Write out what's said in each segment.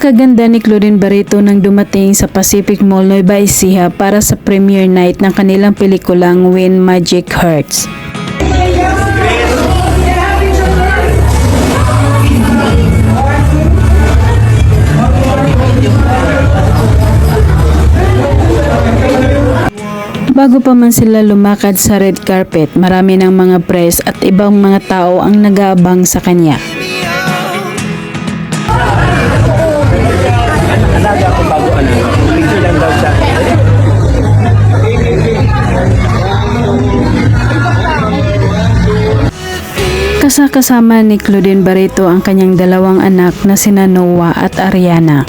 Napakaganda ni Claudine Barreto nang dumating sa Pacific Mall Nueva Ecija para sa premiere night ng kanilang pelikulang When Magic Hurts. Bago pa man sila lumakad sa red carpet, marami ng mga press at ibang mga tao ang nag-aabang sa kanya. Kasakasama ni Claudine Barreto ang kanyang dalawang anak na sina Noah at Ariana.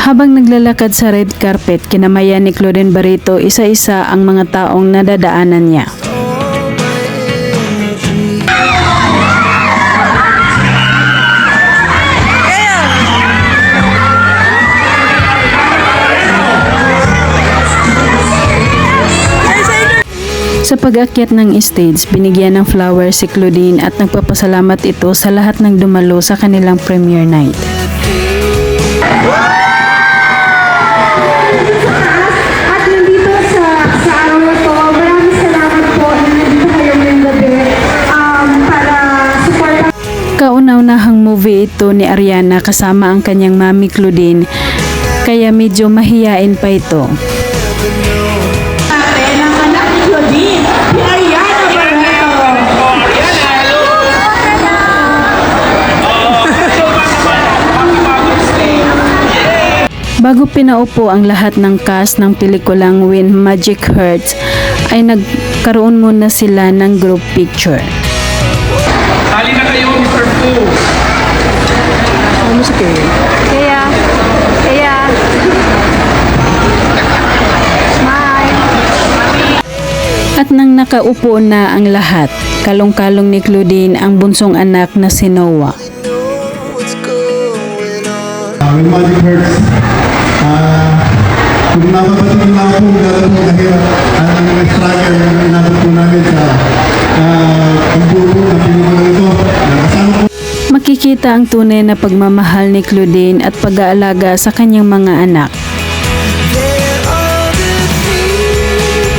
Habang naglalakad sa red carpet, kinamayan ni Claudine Barreto isa-isa ang mga taong nadadaanan niya. Sa pag-akyat ng stage, binigyan ng flowers si Claudine at nagpapasalamat ito sa lahat ng dumalo sa kanilang premiere night. Gabi um, Kauna-unahang movie ito ni Ariana kasama ang kanyang mami Claudine kaya medyo mahiyain pa ito. Bago pinaupo ang lahat ng cast ng pelikulang When Magic Hurts ay nagkaroon muna sila ng group picture. Hali na kayo, Mr. Fu. Kaya, kaya, smile. At nang nakaupo na ang lahat, kalong-kalong ni Claudine ang bunsong anak na si Noah. Uh, when magic hurts, kung napapatingin lang po gano'n po kahirap at ang struggle na inabot po namin sa uh, pagbuo ng pelikula ito. Nakasama po Makikita ang tunay na pagmamahal ni Claudine at pag-aalaga sa kanyang mga anak.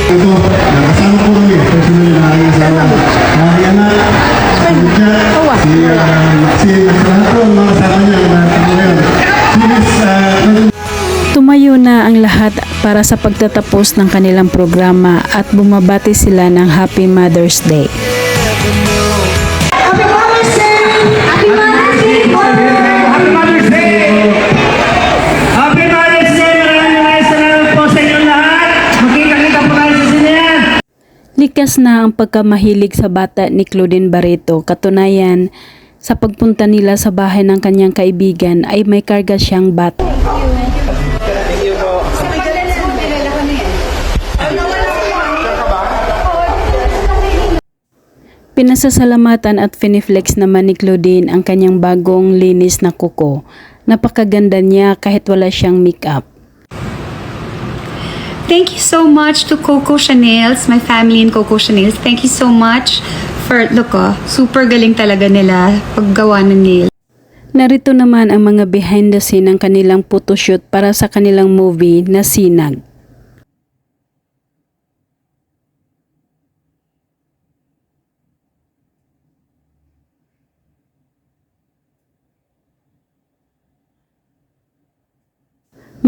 Ito. Nakasama po kami. Personally na aking asawa. Uh, yan na. Si Lucia, si uh, ang lahat para sa pagtatapos ng kanilang programa at bumabati sila ng Happy Mother's Day. Happy Mother's Day! Happy Mother's Day! Happy Mother's Day! Happy Mother's Day! Maraming maraming salamat po sa inyong lahat. Magkita-kita po tayo sa sinihan. Likas na ang pagkamahilig sa bata ni Claudine Barreto. Katunayan, sa pagpunta nila sa bahay ng kanyang kaibigan ay may karga siyang bata. Pinasasalamatan at finiflex naman ni Claudine ang kanyang bagong linis na kuko. Napakaganda niya kahit wala siyang makeup. Thank you so much to Coco Chanels, my family in Coco Chanels. Thank you so much for, look oh, super galing talaga nila paggawa ng nail. Narito naman ang mga behind the scene ng kanilang photoshoot para sa kanilang movie na Sinag.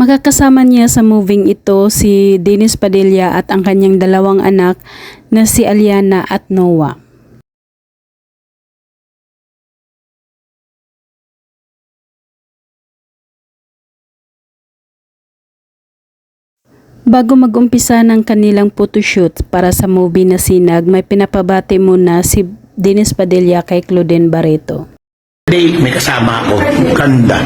Makakasama niya sa moving ito si Dennis Padilla at ang kanyang dalawang anak na si Aliana at Noah. Bago mag-umpisa ng kanilang photoshoot para sa movie na Sinag, may pinapabati muna si Dennis Padilla kay Claudine Barreto. Day, may kasama ako. Ganda.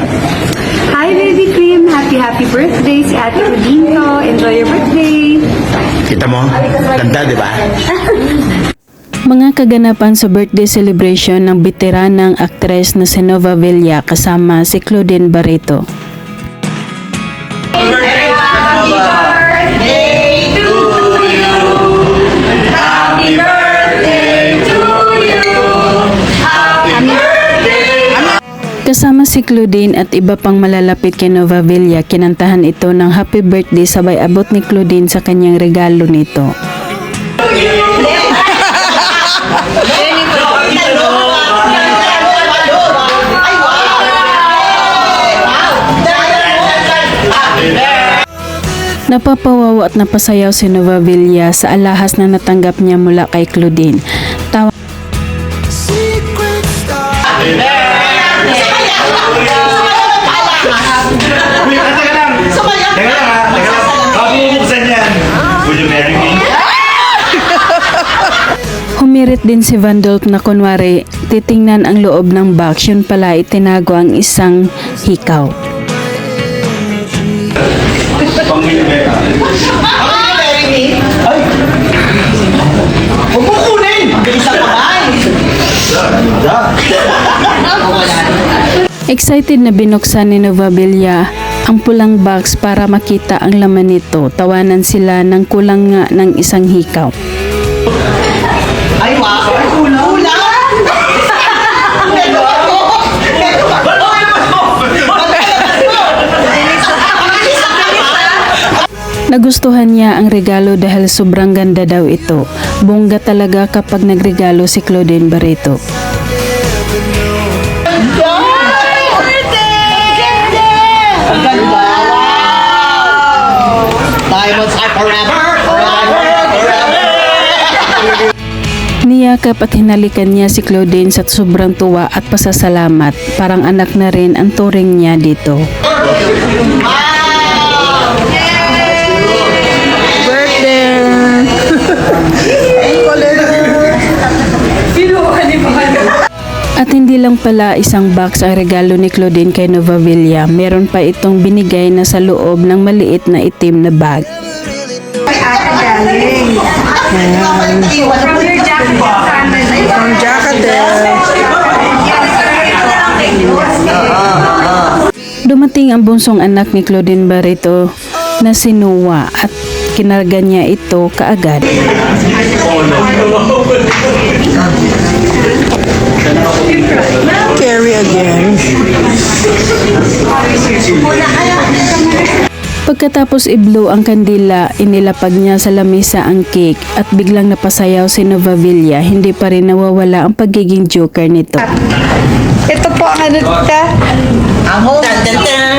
Hi baby Happy, happy birthday si Ate Udinto. Enjoy your birthday. Kita mo? Ganda, di ba? Mga kaganapan sa birthday celebration ng veteranang aktres na si Nova Villa kasama si Claudine Barreto. Happy birthday! Si Claudine at iba pang malalapit kay Nova Villa kinantahan ito ng happy birthday sabay abot ni Claudine sa kanyang regalo nito. Napapawawa at napasayaw si Nova Villa sa alahas na natanggap niya mula kay Claudine. Tawa Secret. Teka lang ha, teka lang. Bago bubuksan yan. Will you marry me? Humirit din si Vandolp na kunwari titingnan ang loob ng box yun pala itinago ang isang hikaw. Excited na binuksan ni Nova Villa ang pulang box para makita ang laman nito. Tawanan sila ng kulang nga ng isang hikaw. Ay, wow! Kulang! Kulang! Nagustuhan niya ang regalo dahil sobrang ganda daw ito. Bongga talaga kapag nagregalo si Claudine Barreto. Diamonds are forever! Forever! Forever! Niyakap at hinalikan niya si Claudine sa sobrang tuwa at pasasalamat. Parang anak na rin ang turing niya dito. At hindi lang pala isang box ang regalo ni Claudine kay Nova Villa. Meron pa itong binigay na sa loob ng maliit na itim na bag. Dumating ang bunsong anak ni Claudine Barreto na si Noah at kinarga niya ito kaagad. Pagkatapos i-blow ang kandila, inilapag niya sa lamesa ang cake at biglang napasayaw si Nova Villa. Hindi pa rin nawawala ang pagiging joker nito. Ito po ang ano ta. Ang!